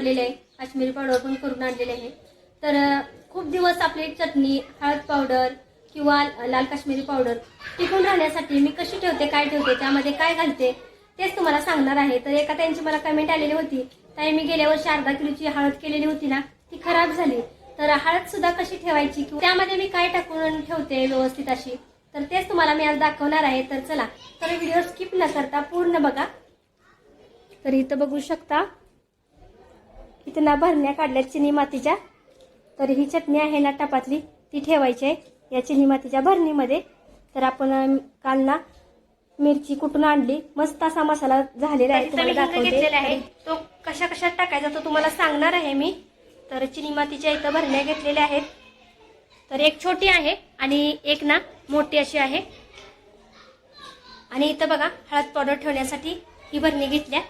आणलेले आहे. काश्मीरी पावडर पण करून आणलेले आहे. तर खूप दिवस आपली चटणी हळद पावडर किंवा लाल काश्मीरी पावडर टिकून राहण्यासाठी मी कशी ठेवते काय ठेवते त्यामध्ये काय घालते तेच तुम्हाला सांगणार आहे. तर एका त्यांची मला कमेंट आलेली होती. ताई मी गेल्या वर्षी अर्धा किलोची हळद केलेली होती ना ती खराब झाली. तर हळद सुद्धा कशी ठेवायची किंवा त्यामध्ये मी काय टाकून ठेवते व्यवस्थित अशी? तर तेच तुम्हाला मी आज दाखवणार आहे. तर चला तर व्हिडिओ स्किप न करता पूर्ण बघा. तर इथं बघू शकता इथं ना भरण्या काढल्या चिनी मातीच्या. तर ही चटणी आहे ना टपातली ती ठेवायची आहे. या चिनी मातीच्या भरणीमध्ये तर आपण काल ना मिरची कुठून आणली? मस्त असा मसाला झालेला आहे तुम्हाला दाखवते. आहे. तो कशा कशात टाकायचा तो तुम्हाला सांगणार आहे मी. तर चिनी मातीच्या इथं भरण्या घेतलेल्या आहेत. तर एक छोटी आहे आणि एक ना मोठी अशी आहे. आणि इथं बघा हळद पावडर ठेवण्यासाठी ही भरणी घेतल्या.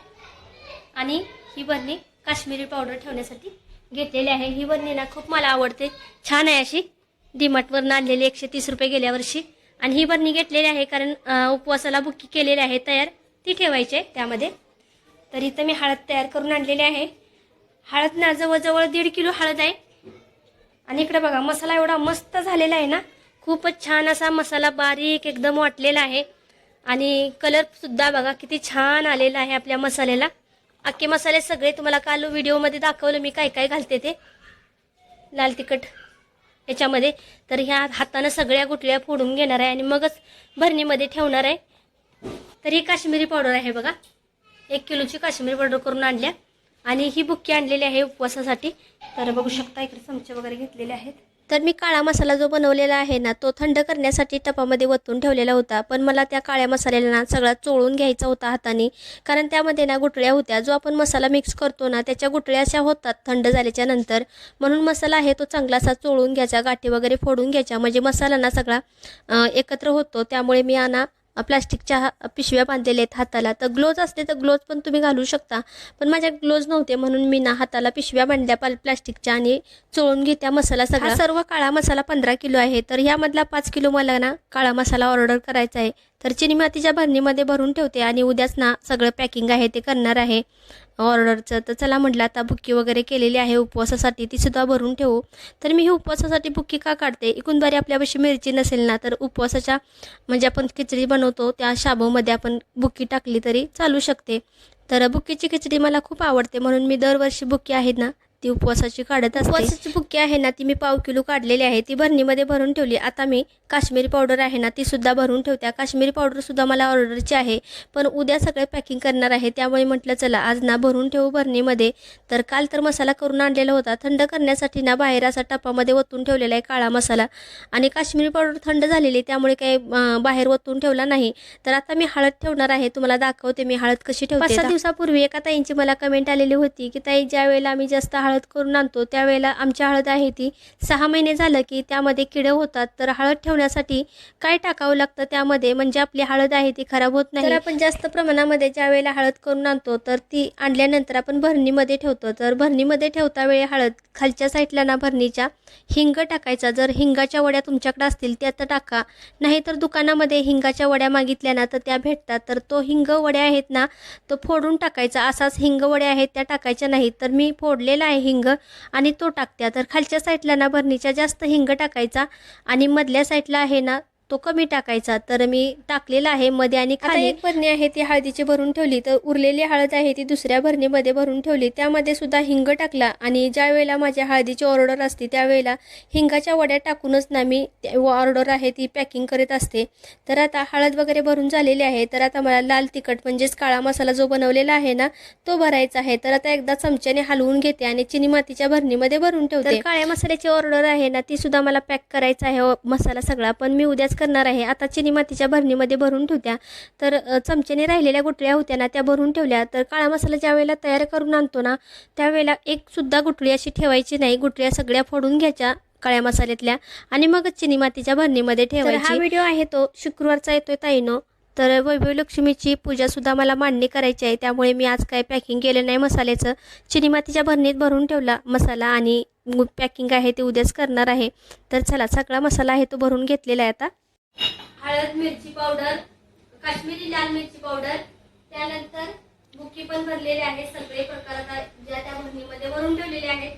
आणि ही भरणी काश्मीरी पावडर ठेवण्यासाठी घेतलेली आहे. ही भरणी ना खूप मला आवडते. छान आहे अशी. डीमार्टवरनं आणलेली एकशे तीस रुपये गेल्या वर्षी. आणि ही भरणी घेतलेली आहे कारण उपवासाला बुकी केलेली आहे. तयार ती ठेवायची आहे त्यामध्ये. तर इथं मी हळद तयार करून आणलेली आहे. हळद ना जवळजवळ दीड किलो हळद आहे. आणि इकडे बघा मसाला एवढा मस्त झालेला आहे ना. खूपच छान असा मसाला बारीक एकदम वाटलेला आहे. आणि कलरसुद्धा बघा किती छान आलेला आहे आपल्या मसाल्याला. अख्खे मसाले सगळे तुम्हाला काल व्हिडिओमध्ये दाखवलं मी काय काय घालते ते. लाल तिखट याच्यामध्ये. तर ह्या हातानं सगळ्या गुटल्या फोडून घेणार आहे आणि मगच भरणीमध्ये ठेवणार आहे. तर ही काश्मीरी पावडर आहे बघा. एक किलोची काश्मीरी पावडर करून आणल्या. आणि ही बुक्की आणलेली आहे उपवासासाठी. तर बघू शकता इकडे चमचे वगैरे घेतलेले आहेत. तर मी काळा मसाला जो बनवलेला आहे ना तो थंड करण्यासाठी टपामध्ये वतून ठेवलेला होता. पण मला त्या काळ्या मसाल्याला ना सगळा चोळून घ्यायचा होता हाताने. कारण त्यामध्ये ना गुटळ्या होत्या. जो आपण मसाला मिक्स करतो ना त्याच्या गुटळ्या अशा होतात थंड झाल्याच्यानंतर. म्हणून मसाला आहे तो चांगला असा चोळून घ्यायचा गाठी वगैरे फोडून घ्यायच्या म्हणजे मसाला ना सगळा एकत्र होतो. त्यामुळे मी आणा प्लास्टिकच्या हा- पिशव्या बांधलेल्या आहेत हाताला. तर ग्लोज असते तर ग्लोज पण तुम्ही घालू शकता. पण माझ्या ग्लोज नव्हते म्हणून मी ना हाताला पिशव्या बांधल्या पाल प्लास्टिकच्या आणि चोळून घेत्या मसाला सगळा. हा सर्व काळा मसाला पंधरा किलो आहे. तर ह्यामधला पाच किलो मला ना काळा मसाला ऑर्डर करायचा आहे. तर चिनी मातीच्या भरणीमध्ये भरून ठेवते आणि उद्याच ना सगळं पॅकिंग आहे ते करणार आहे. ऑर्डरचं तर चला म्हटलं आता बुक्की वगैरे केलेली आहे उपवासासाठी ती सुद्धा भरून ठेवू. तर मी ही उपवासासाठी बुक्की का काढते? एकूणदारी आपल्यापाशी मिरची नसेल ना तर उपवासाच्या म्हणजे आपण खिचडी बनवतो त्या शाबूमध्ये आपण बुक्की टाकली तरी चालू शकते. तर बुक्कीची खिचडी मला खूप आवडते म्हणून मी दरवर्षी बुक्की आहेत ना ती उपवासाची काढत असते. उपवासाची बुक्की आहे ना ती मी पाव किलो काढलेली आहे. ती भरणीमध्ये भरून ठेवली. आता मी काश्मीरी पावडर आहे ना ती सुद्धा भरून ठेवत्या काश्मीरी पावडर सुद्धा मला ऑर्डरची आहे पण उद्या सगळे पॅकिंग करणार आहे. त्यामुळे म्हटलं चला आज ना भरून ठेवू भरणीमध्ये. तर काल तर मसाला करून आणलेला होता. थंड करण्यासाठी ना बाहेर असा टपामध्ये ओतून ठेवलेला आहे काळा मसाला. आणि काश्मीरी पावडर थंड झालेली त्यामुळे काही बाहेर ओतून ठेवला नाही. तर आता मी हळद ठेवणार आहे. तुम्हाला दाखवते मी हळद कशी ठेवते दिवसापूर्वी एका ताईंची मला कमेंट आलेली होती की ताई ज्या वेळेला आम्ही जास्त हळद हळद करून आणतो. त्यावेळेला आमची हळद आहे ती सहा महिने झालं की त्यामध्ये किडे होतात. तर हळद ठेवण्यासाठी काय टाकावं लागतं त्यामध्ये? म्हणजे आपली हळद आहे ती खराब होत नाही. आपण जास्त प्रमाणामध्ये ज्या वेळेला हळद करून आणतो तर ती आणल्यानंतर आपण भरणीमध्ये ठेवतो. तर भरणीमध्ये ठेवता वेळी हळद खालच्या साईडला ना भरणीच्या हिंग टाकायचा. जर हिंगाच्या वड्या तुमच्याकडे असतील त्या तर टाका. नाहीतर दुकानामध्ये हिंगाच्या वड्या मागितल्या ना तर त्या भेटतात. तर तो हिंग वड्या आहेत ना तो फोडून टाकायचा. असाच हिंग वड्या आहेत त्या टाकायच्या नाहीत. तर मी फोडलेला आहे हिंग आणि तो टाकत्या तर खालच्या साईडला ना भरणीच्या जास्त हिंग टाकायचा आणि मधल्या साईडला आहे ना तो कमी टाकायचा. तर मी टाकलेला आहे मध्ये आणि खाली. एक भरणी आहे ती हळदीची भरून ठेवली. तर उरलेली हळद आहे ती दुसऱ्या भरणीमध्ये भरून ठेवली. त्यामध्ये सुद्धा हिंग टाकला आणि ज्या वेळेला माझ्या हळदीची ऑर्डर असते त्यावेळेला हिंगाच्या वड्या टाकूनच ना मी ऑर्डर आहे ती पॅकिंग करीत असते. तर आता हळद वगैरे भरून झालेली आहे. तर आता मला लाल तिखट म्हणजेच काळा मसाला जो बनवलेला आहे ना तो भरायचा आहे. तर आता एकदा चमच्याने हलवून घेते आणि चिनी मातीच्या भरणीमध्ये भरून ठेवते. काळ्या मसाल्याची ऑर्डर आहे ना ती सुद्धा मला पॅक करायचा आहे. मसाला सगळा पण मी उद्याच करणार आहे. आता चिनी मातीच्या भरणीमध्ये भरून ठेवत्या. तर चमच्याने राहिलेल्या गुटळ्या होत्या ना त्या भरून ठेवल्या. तर काळा मसाला ज्या वेळेला तयार करून आणतो ना त्यावेळेला एक सुद्धा गुटळी अशी ठेवायची नाही. गुटळ्या सगळ्या फोडून घ्यायच्या काळ्या मसाल्यातल्या आणि मगच चिनी मातीच्या भरणीमध्ये ठेवायची हा व्हिडिओ आहे तो शुक्रवारचा येतोय ताईनो. तर वैभव लक्ष्मीची पूजा सुद्धा मला मांडणी करायची आहे. त्यामुळे मी आज काय पॅकिंग केलं नाही मसाल्याचं. चिनी मातीच्या भरणीत भरून ठेवला मसाला आणि पॅकिंग आहे ते उद्याच करणार आहे. तर चला सगळा मसाला आहे तो भरून घेतलेला आहे आता. हळद मिरची पावडर काश्मीरी लाल मिरची पावडर त्यानंतर बुक्की पण भरलेले आहे सगळे प्रकार ज्या त्या भरणीमध्ये भरून ठेवलेले आहेत.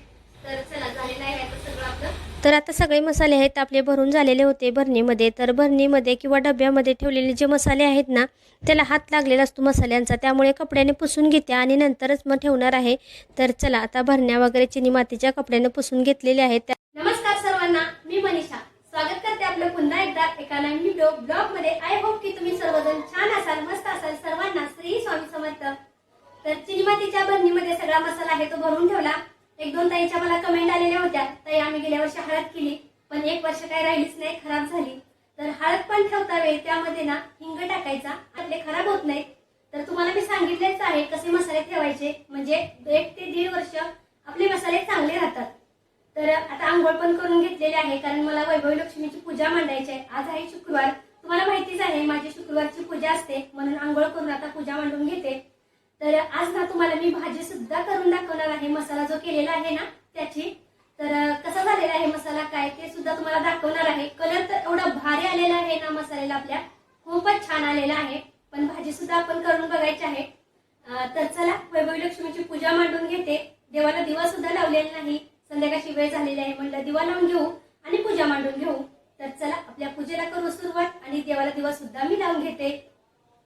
तर चला झालेलं आहे आता सगळं आपलं. तर आता सगळे मसाले आहेत आपले भरून झालेले होते भरणीमध्ये तर भरणीमध्ये किंवा डब्यामध्ये ठेवलेले जे मसाले आहेत ना त्याला हात लागलेला असतो मसाल्यांचा. त्यामुळे कपड्याने पुसून घेते आणि नंतरच मग ठेवणार आहे. तर चला आता भरण्या वगैरे चिनी मातीच्या कपड्याने पुसून घेतलेले आहेत. नमस्कार सर्वांना मी मनीषा. स्वागत करते आपलं पुन्हा एकदा एका नवीन व्हिडिओ ब्लॉगमध्ये. आय होप की तुम्ही सर्वजण छान असाल मस्त असाल सर्वांना श्री स्वामी समर्थ. तर चिनीमातीच्या मातीच्या सगळा मसाला आहे तो भरून ठेवला. एक दोन ताईच्या मला कमेंट आलेल्या होत्या. ताई आम्ही गेल्या वर्षी हळद केली पण एक वर्ष काही राहिलीच नाही खराब झाली. तर हळद पण ठेवता वेळ त्यामध्ये ना हिंग टाकायचा. आपले खराब होत नाही तर तुम्हाला मी सांगितलेच आहे कसे मसाले ठेवायचे. म्हणजे एक ते दीड वर्ष आपले मसाले चांगले राहतात. तर आता आंघोळ पण करून घेतलेली आहे कारण मला वैभवी लक्ष्मीची पूजा मांडायची आहे. आज आहे शुक्रवार. तुम्हाला माहितीच आहे माझी शुक्रवारची पूजा असते. म्हणून आंघोळ करून आता पूजा मांडून घेते. तर आज ना तुम्हाला मी भाजी सुद्धा करून दाखवणार आहे. मसाला जो केलेला आहे ना त्याची. तर कसा झालेला आहे मसाला काय ते सुद्धा तुम्हाला दाखवणार आहे. कलर तर एवढा भारी आलेला आहे ना मसाल्याला आपल्या. खूपच छान आलेला आहे. पण भाजी सुद्धा आपण करून बघायची आहे. तर चला वैभवी लक्ष्मीची पूजा मांडून घेते. देवाला दिवा सुद्धा लावलेला नाही. संध्याकाळची वेळ झालेली आहे म्हणलं दिवा लावून घेऊ आणि पूजा मांडून घेऊ. तर चला आपल्या पूजेला करू सुरुवात आणि देवाला दिवा सुद्धा मी लावून घेते.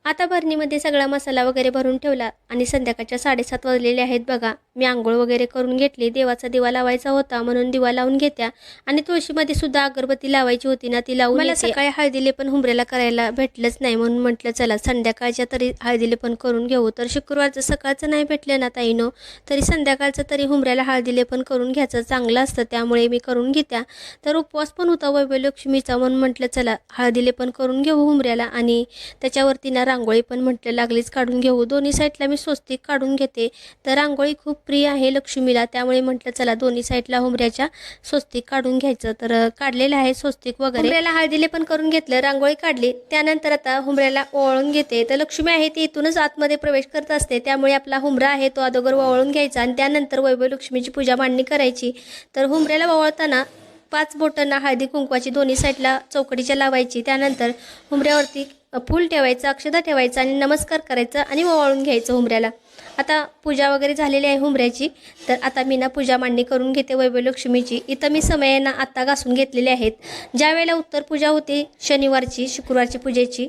आता भरणीमध्ये सगळा मसाला वगैरे भरून ठेवला आणि संध्याकाळच्या साडेसात वाजलेले आहेत बघा. मी आंघोळ वगैरे करून घेतली. देवाचा दिवा लावायचा होता म्हणून दिवा लावून घेत्या. आणि तुळशीमध्ये सुद्धा अगरबत्ती लावायची होती ना ती लावून मला सकाळी हळदीले पण हुंबऱ्याला करायला भेटलंच नाही म्हणून म्हटलं चला संध्याकाळच्या तरी हळदीले पण करून घेऊ. तर शुक्रवारचं सकाळचं नाही भेटलं ना ताईनो तरी संध्याकाळचं तरी हुंबऱ्याला हळदीले पण करून घ्यायचं चांगलं असतं त्यामुळे मी करून घेत्या. तर उपवास पण होता वैभव लक्ष्मीचा म्हणून म्हटलं चला हळदीले पण करून घेऊ हुंबऱ्याला आणि त्याच्यावरती ना रांगोळी पण म्हटलं लागलीच काढून घेऊ. दोन्ही साईडला मी स्वस्तिक काढून घेते. तर रांगोळी खूप प्रिय आहे लक्ष्मीला त्यामुळे म्हटलं चला दोन्ही साईडला हुमऱ्याच्या स्वस्तिक काढून घ्यायचं. तर काढलेलं आहे स्वस्तिक वगैरे. हुमऱ्याला हळदीले पण करून घेतलं रांगोळी काढली. त्यानंतर आता हुंबऱ्याला ओवाळून घेते. तर लक्ष्मी आहे ती इथूनच आतमध्ये प्रवेश करत असते. त्यामुळे आपला हुमरा आहे तो अदोगर ओळून घ्यायचा आणि त्यानंतर वैभव लक्ष्मीची पूजा मांडणी करायची. तर हुमऱ्याला ओळताना पाच बोटांना हळदी कुंकवाची दोन्ही साईडला चौकडीच्या लावायची. त्यानंतर हुंबऱ्यावरती फूल ठेवायचं अक्षदा ठेवायचं आणि नमस्कार करायचा आणि ओवाळून घ्यायचं हुंबऱ्याला. आता पूजा वगैरे झालेली आहे हुंबऱ्याची. तर आता मी ना पूजा मांडणी करून घेते वैभव लक्ष्मीची इथं मी समयांना आत्ता घासून घेतलेले आहेत. ज्या वेळेला उत्तर पूजा होती शनिवारची शुक्रवारची पूजेची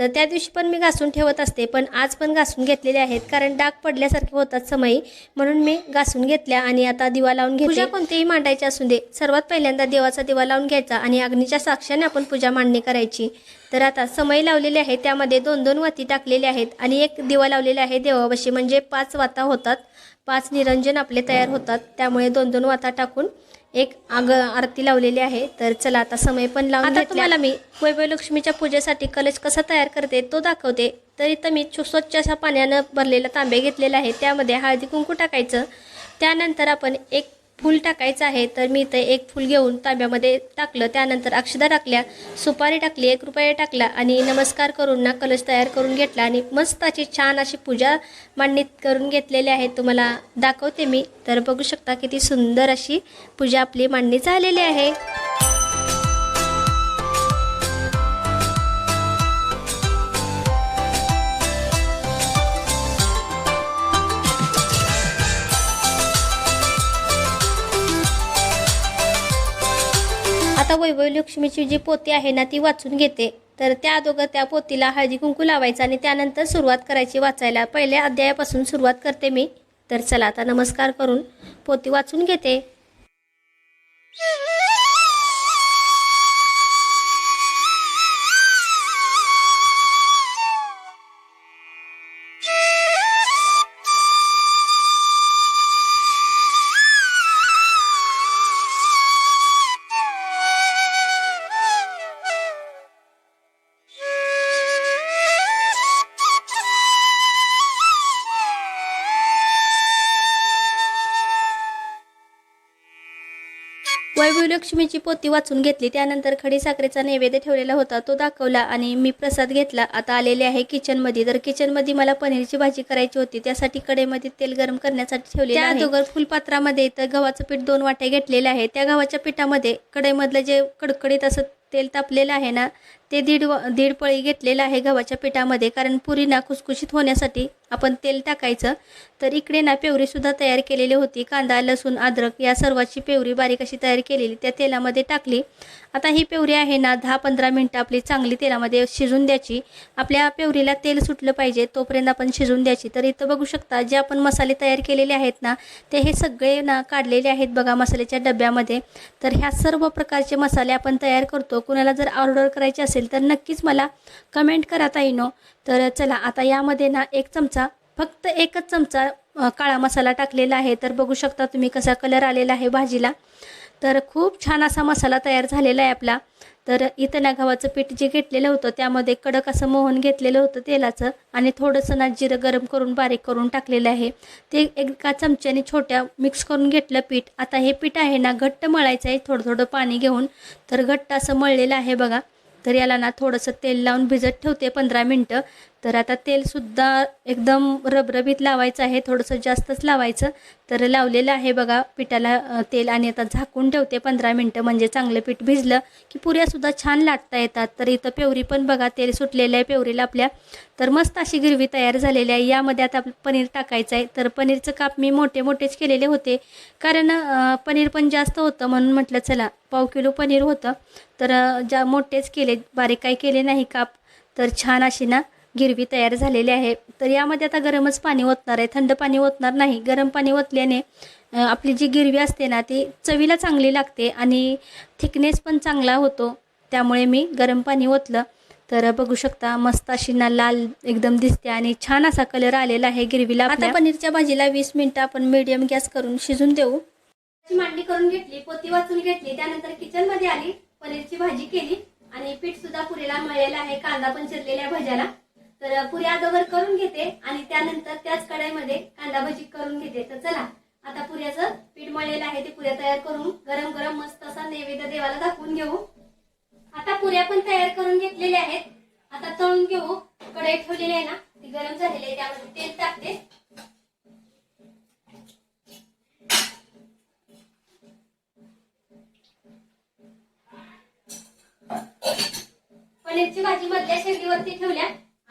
तर त्या दिवशी पण मी घासून ठेवत असते पण आज पण घासून घेतलेले आहेत कारण डाग पडल्यासारखे होतात समयी म्हणून मी घासून घेतल्या आणि आता दिवा लावून घेतली पूजा कोणतीही मांडायची असू दे. सर्वात पहिल्यांदा देवाचा दिवा लावून घ्यायचा आणि अग्नीच्या साक्षाने आपण पूजा मांडणी करायची. तर आता समय लावलेले आहे त्यामध्ये दोन दोन वाती टाकलेले आहेत आणि एक दिवा लावलेला आहे देवापाशी म्हणजे पाच वाता होतात. पाच निरंजन आपले तयार होतात. त्यामुळे दोन दोन वाता टाकून एक आग आरती लावलेली आहे. तर चला आता समय पण लावून आता तुम्हाला मी वैभव लक्ष्मीच्या पूजेसाठी कलश कसा तयार करते तो दाखवते. तर इथं मी स्वच्छ अशा पाण्यानं भरलेला तांबे घेतलेला आहे त्यामध्ये हळदी कुंकू टाकायचं. त्यानंतर आपण एक फूल टाकायचं आहे तर मी इथं एक फूल घेऊन तांब्यामध्ये टाकलं. त्यानंतर अक्षदा टाकल्या सुपारी टाकली एक रुपया टाकला आणि नमस्कार करून ना कलश तयार करून घेतला आणि मस्त अशी छान अशी पूजा मांडणीत करून घेतलेली आहे. तुम्हाला दाखवते मी. तर बघू शकता किती सुंदर अशी पूजा आपली मांडणी झालेली आहे. वैभव लक्ष्मीची जी पोती आहे ना ती वाचून घेते. तर त्या अगोदर त्या पोतीला हळदी कुंकू लावायचा आणि त्यानंतर सुरुवात करायची वाचायला. पहिल्या अध्यायापासून सुरुवात करते मी. तर चला आता नमस्कार करून पोती वाचून घेते. वैभव लक्ष्मीची पोती वाचून घेतली. त्यानंतर खडी साखरेचा नैवेद्य ठेवलेला होता. तो दाखवला आणि मी प्रसाद घेतला. आता आलेले आहे किचनमध्ये. तर किचनमध्ये मला पनीरची भाजी करायची होती. त्यासाठी कडेमध्ये तेल गरम करण्यासाठी ठेवले त्या अगोदर फुलपात्रामध्ये तर गव्हाचं पीठ दोन वाट्या घेतलेले आहे. त्या गव्हाच्या पिठामध्ये कढईमधलं जे कडकडीत असं तेल तापलेलं आहे ना ते दीड व दीड पळी घेतलेलं आहे गव्हाच्या पिठामध्ये कारण पुरी ना खुसखुशीत होण्यासाठी आपण तेल टाकायचं. तर इकडे ना पेवरीसुद्धा तयार केलेली होती कांदा लसूण अद्रक या सर्वाची पेवरी बारीक अशी तयार केलेली त्या तेलामध्ये टाकली. आता ही पेवरी आहे ना दहा पंधरा मिनटं आपली चांगली तेलामध्ये शिजून द्यायची. आपल्या पेवरीला तेल सुटलं पाहिजे तोपर्यंत आपण शिजून द्यायची. तर इथं बघू शकता जे आपण मसाले तयार केलेले आहेत ना ते हे सगळे ना काढलेले आहेत बघा मसाल्याच्या डब्यामध्ये. तर ह्या सर्व प्रकारचे मसाले आपण तयार करतो. कुणाला जर ऑर्डर करायची असेल तर नक्कीच मला कमेंट करा ताईनो. तर चला आता यामध्ये ना एक चमचा फक्त एकच चमचा काळा मसाला टाकलेला आहे. तर बघू शकता तुम्ही कसा कलर आलेला आहे भाजीला. तर खूप छान असा मसाला तयार झालेला आहे आपला. तर इथं ना गव्हाचं पीठ जे घेतलेलं होतं त्यामध्ये कडक असं मोहन घेतलेलं होतं तेलाचं आणि थोडंसं ना जिरं गरम करून बारीक करून टाकलेलं आहे. ते एका चमच्याने छोट्या मिक्स करून घेतलं पीठ. आता हे पीठ आहे ना घट्ट मळायचं आहे थोडं थोडं पाणी घेऊन. तर घट्ट असं मळलेलं आहे बघा. तर याला ना थोडंसं तेल लावून भिजत ठेवते पंधरा मिनटं. तर आता तेलसुद्धा एकदम रबरबीत लावायचं आहे थोडंसं जास्तच लावायचं. तर लावलेलं आहे बघा पिठाला तेल आणि आता झाकून ठेवते पंधरा मिनटं म्हणजे चांगलं पीठ भिजलं की पुऱ्यासुद्धा छान लाटता येतात. तर इथं पेवरी पण बघा तेल सुटलेलं आहे पेवरीला आपल्या. तर मस्त अशी गिरवी तयार झालेली आहे. यामध्ये आता आपलं पनीर टाकायचं आहे. तर पनीरचं काप मी मोठे मोठेच केलेले होते. कारण पनीर पण जास्त होतं म्हणून म्हटलं चला पाव किलो पनीर होतं. तर ज्या मोठेच केले बारीक काही केले नाही काप. तर छान अशी ना गिरवी तयार झालेली आहे. तर यामध्ये आता गरमच पाणी ओतणार आहे. थंड पाणी ओतणार नाही. गरम पाणी ओतल्याने आपली जी गिरवी असते ना ती चवीला चांगली लागते आणि थिकनेस पण चांगला होतो. त्यामुळे मी गरम पाणी ओतलं. तर बघू शकता मस्त अशी ना लाल एकदम दिसते आणि छान असा कलर आलेला आहे गिरवीला आता पनीरच्या भाजीला वीस मिनिटं आपण मीडियम गॅस करून शिजून देऊ. ची मांडणी करून घेतली पोती वाचून घेतली त्यानंतर किचनमध्ये आली पनीरची भाजी केली आणि पीठ सुद्धा पुरीला मळलेलं आहे. कांदा पण चिरलेला आहे भज्याला. तर पुरी अगोदर करून घेते आणि त्यानंतर त्याच कढाईमध्ये कांदा भजी करून घेते. तर चला आता पुऱ्याचं पीठ मळलेलं आहे ते पुऱ्या तयार करून गरम गरम मस्त असा नैवेद्य देवाला दाखवून घेऊ. आता पुऱ्या पण तयार करून घेतलेल्या आहेत. आता तळून घेऊ. कढई ठेवलेली आहे ना ती गरम झालेली आहे त्यामध्ये तेल टाकते. पनीरची भाजी मधल्या शेगडीवरती ठेवल्या.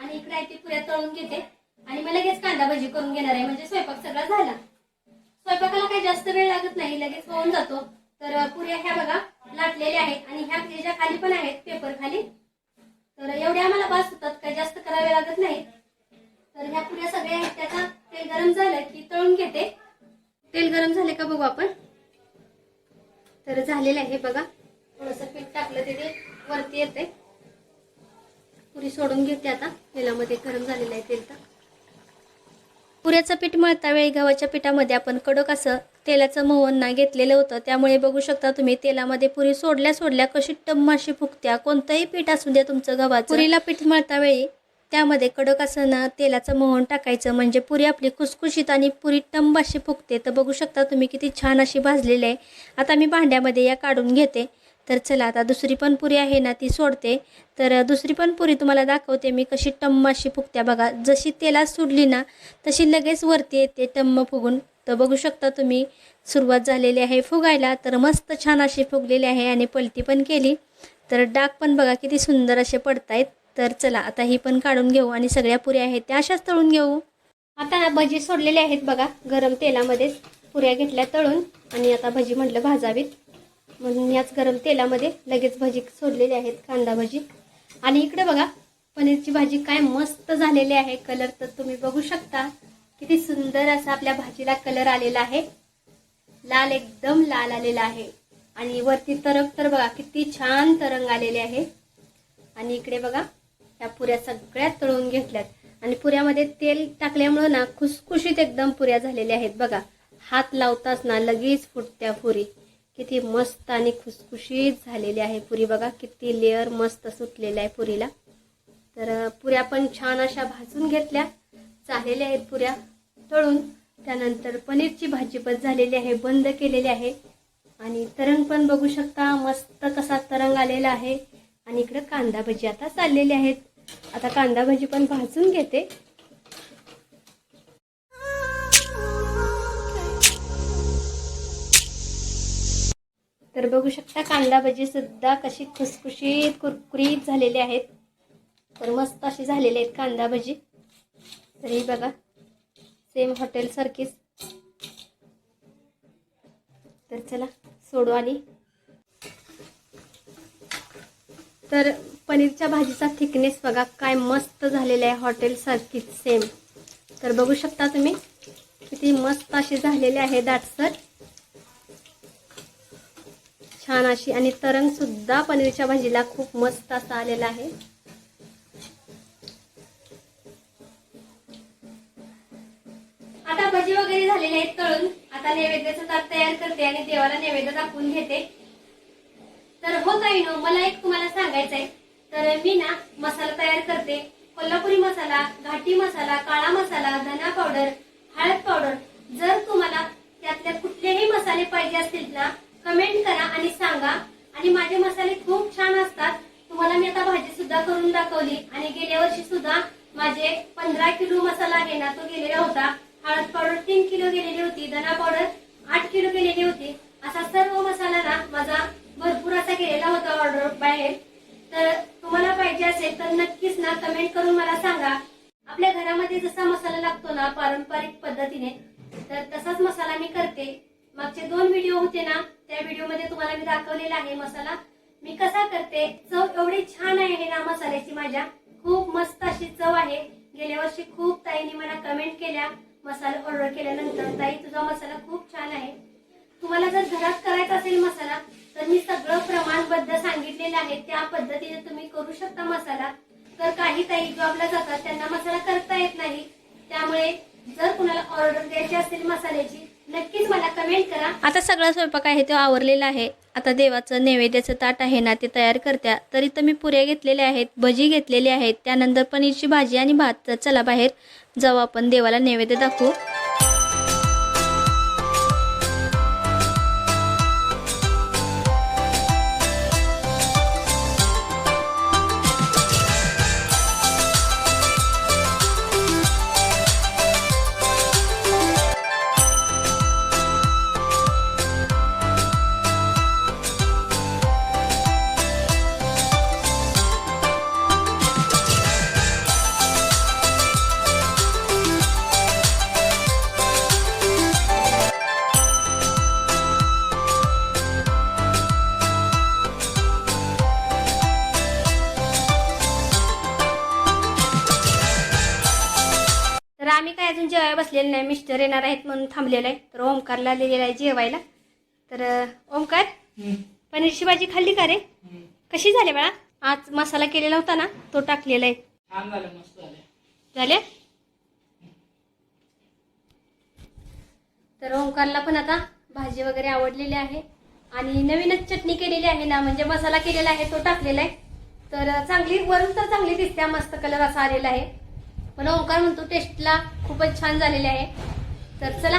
आणि इकडे आहे ती पुऱ्या तळून घेते. आणि मला लगेच कांदा भाजी करून घेणार आहे. म्हणजे स्वयंपाक सगळा झाला. स्वयंपाकाला काही जास्त वेळ लागत नाही. लगेच होऊन जातो. तर पुऱ्या ह्या बघा लाटलेल्या आहेत. आणि ह्या ह्याच्या खाली पण आहेत पेपर खाली. तर एवढ्या आम्हाला बास होतात. काही जास्त करावे लागत नाही. तर ह्या पुऱ्या सगळ्या आहेत. त्याचा तेल गरम झालं की तळून घेते. तेल गरम झाले का बघू आपण. तर झालेलं आहे बघा. थोडस पीठ टाकलं ते वरती येते. पुरी सोडून घेते आता. तेलामध्ये गरम झालेलं आहे तेल तर. पुऱ्याचं पीठ मळता वेळी गव्हाच्या पिठामध्ये आपण कडक असं तेलाचं मोहन ना घेतलेलं होतं. त्यामुळे बघू शकता तुम्ही तेलामध्ये पुरी सोडल्या सोडल्या कशी टम्माशी फुगत्या. कोणतंही पीठ असू द्या तुमचं गव्हाचं. पुरीला पीठ मळता वेळी त्यामध्ये कडक असं ना तेलाचं मोहन टाकायचं. म्हणजे पुरी आपली खुसखुशीत आणि पुरी टंब अशी फुगते. तर बघू शकता तुम्ही किती छान अशी भाजलेली आहे. आता मी भांड्यामध्ये या काढून घेते. तर चला आता दुसरी पण पुरी आहे ना ती सोडते. तर दुसरी पण पुरी तुम्हाला दाखवते मी कशी टम्माशी फुगत्या. बघा जशी तेलात सोडली ना तशी लगेच वरती येते टम्म फुगून. तर बघू शकता तुम्ही सुरुवात झालेली आहे फुगायला तर मस्त छान अशी फुगलेली आहे आणि पलटी पण केली. तर डाग पण बघा किती सुंदर असे पडतायत. तर चला आता ही पण काढून घेऊ आणि सगळ्या पुऱ्या आहेत त्या अशाच तळून घेऊ. आता भजी सोडलेले आहेत बघा गरम तेलामध्येच पुऱ्या घेतल्या तळून. आणि आता भजी म्हटलं भाजावीत. म्हणून याच गरम तेलामध्ये लगेच भजी सोडलेली आहेत कांदा भजी. आणि इकडे बघा पनीरची भाजी काय मस्त झालेली आहे. कलर तर तुम्ही बघू शकता. किती सुंदर असा आपल्या भाजीला कलर आलेला आहे. लाल एकदम लाल आलेला आहे. आणि वरती तरंग तर बघा किती छान तरंग आलेले आहे. आणि इकडे बघा या पुऱ्या सगळ्या तळून घेतल्यात. आणि पुऱ्यामध्ये तेल टाकल्यामुळं ना खुसखुशीत एकदम पुऱ्या झालेल्या आहेत बघा. हात लावताच ना लगेच फुटत्या पुरी. किती मस्त आणि खुसखुशीत झालेली आहे पुरी बघा. किती लेअर मस्त सुटलेलं आहे पुरीला. तर पुऱ्या पण छान अशा भाजून घेतल्या. चाललेल्या आहेत पुऱ्या. तळून त्यानंतर पनीरची भाजी पण झालेली आहे बंद केलेली आहे. आणि तरंग पण बघू शकता मस्त कसा तरंग आलेला आहे. आणि इकडे कांदा भजी आता चाललेली आहेत. आता कांदा भजी पण भाजून घेते. तर बघू शकता कांदा भजी सुद्धा कशी खुसखुशीत कुरकुरीत झालेले आहेत. तर मस्त अशी झालेले आहेत कांदा भजी तर ही बघा सेम हॉटेलसारखीच तर चला सोडू आणि. तर पनीरच्या भाजीचा थिकनेस बघा काय मस्त झालेला आहे हॉटेलसारखीच सेम तर बघू शकता तुम्ही किती मस्त अशी झालेली आहे दाटसर. छान अशी आणि तरंग सुद्धा पनीरच्या भाजीला खूप मस्त असा आलेला आहे. आता भजी वगैरे झालेले आहेत तळून. आता नैवेद्याचा ताट तयार करते आणि देवाला नैवेद्य दाखवून घेते. तर हो काही नो मला एक तुम्हाला सांगायचं आहे तर मी ना मसाला तयार करते. कोल्हापुरी मसाला घाटी मसाला काळा मसाला धना पावडर हळद पावडर जर तुम्हाला त्यातले कुठलेही मसाले पाहिजे असतील ना कमेंट करा आणि सांगा. आणि माझे मसाले खूप छान असतात. तुम्हाला मी आता भाजी सुद्धा करून दाखवली. आणि गेल्या वर्षी सुद्धा माझे पंधरा किलो मसाला आहे ना तो गेलेला होता. हळद पावडर तीन किलो गेलेली होती. धना पावडर आठ किलो गेलेली होती. असा सर्व मसाला ना माझा भरपूर असा गेलेला होता ऑर्डर बाहेर. तर तुम्हाला पाहिजे असेल तर नक्कीच ना कमेंट करून मला सांगा. आपल्या घरामध्ये जसा मसाला लागतो ना पारंपरिक पद्धतीने तर तसाच मसाला मी करते. मागचे दोन व्हिडिओ होते ना त्या व्हिडिओमध्ये तुम्हाला मी दाखवलेला आहे मसाला. मी कसा करते? चव एवढी छान आहे ना मसाल्याची माझ्या. खूप मस्त अशी चव आहे. गेल्या वर्षी खूप ताईंनी मला कमेंट केल्या मसाला ऑर्डर केल्यानंतर. ताई तुझा मसाला खूप छान आहे. तुम्हाला जर घरात करायचा असेल मसाला तर मी सगळं प्रमाणबद्ध सांगितलेलं आहे. त्या पद्धतीने तुम्ही करू शकता मसाला. तर काही ताई जॉबला जातात त्यांना मसाला करता येत नाही. त्यामुळे जर कुणाला ऑर्डर द्यायची असेल मसाल्याची नक्कीच मला कमेंट करा. आता सगळा स्वयंपाक आहे तो आवरलेला आहे. आता देवाचं नैवेद्याचं ताट आहे ना ते तयार करत्या. तर इथं मी पुऱ्या घेतलेल्या आहेत भजी घेतलेली आहेत. त्यानंतर पनीरची भाजी आणि भात. तर चला बाहेर जाऊ आपण. देवाला नैवेद्य दाखवू. बसलेले नाही मिस्टर येणार आहेत म्हणून थांबलेलं आहे. तर ओमकारला लिहिलेला आहे जेवायला. तर ओमकार पनीरची भाजी खाल्ली का रे? कशी झाली बाळा? आज मसाला केलेला होता ना तो टाकलेला आहे. झाले तर ओंकारला पण आता भाजी वगैरे आवडलेली आहे. आणि नवीनच चटणी केलेली आहे ना म्हणजे मसाला केलेला आहे तो टाकलेला आहे. तर चांगली वरून तर चांगली दिसते मस्त कलर असा आलेला आहे. पण ओंकार म्हणतो टेस्टला खूपच छान झालेले आहे. तर चला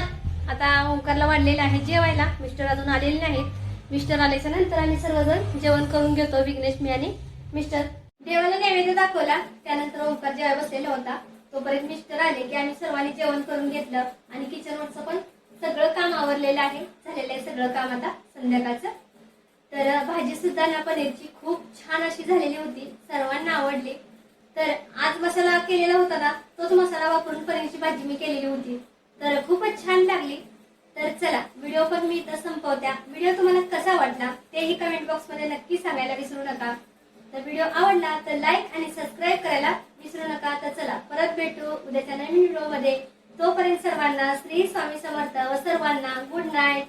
आता ओंकारला वाढलेलं आहे जेवायला. मिस्टर अजून आलेले नाहीत. मिस्टर आल्याच्यानंतर आम्ही सर्वजण जेवण करून घेतो विघ्नेश मी आणि मिस्टर देवाला नैवेद्य दाखवला. त्यानंतर ओंकार जेवाय बसलेला होता. तोपर्यंत मिस्टर आले की आम्ही सर्वांनी जेवण करून घेतलं. आणि किचनवरचं पण सगळं काम आवरलेलं आहे. झालेलं आहे सगळं काम आता संध्याकाळचं. तर भाजी सुद्धा ना पनीरची खूप छान अशी झालेली होती. सर्वांना आवडली. तर आज मसाला केलेला होता ना तोच मसाला वापरून पनीरची भाजी मी केलेली होती. तर खूपच छान लागली. तर चला व्हिडिओ पण मी इथं संपवत्या. व्हिडिओ तुम्हाला कसा वाटला तेही कमेंट बॉक्समध्ये नक्की सांगायला विसरू नका. तर व्हिडिओ आवडला तर लाईक आणि सबस्क्राईब करायला विसरू नका. तर चला परत भेटू उद्याच्या नवीन व्हिडिओमध्ये. तोपर्यंत सर्वांना श्री स्वामी समर्थ व सर्वांना गुड नाईट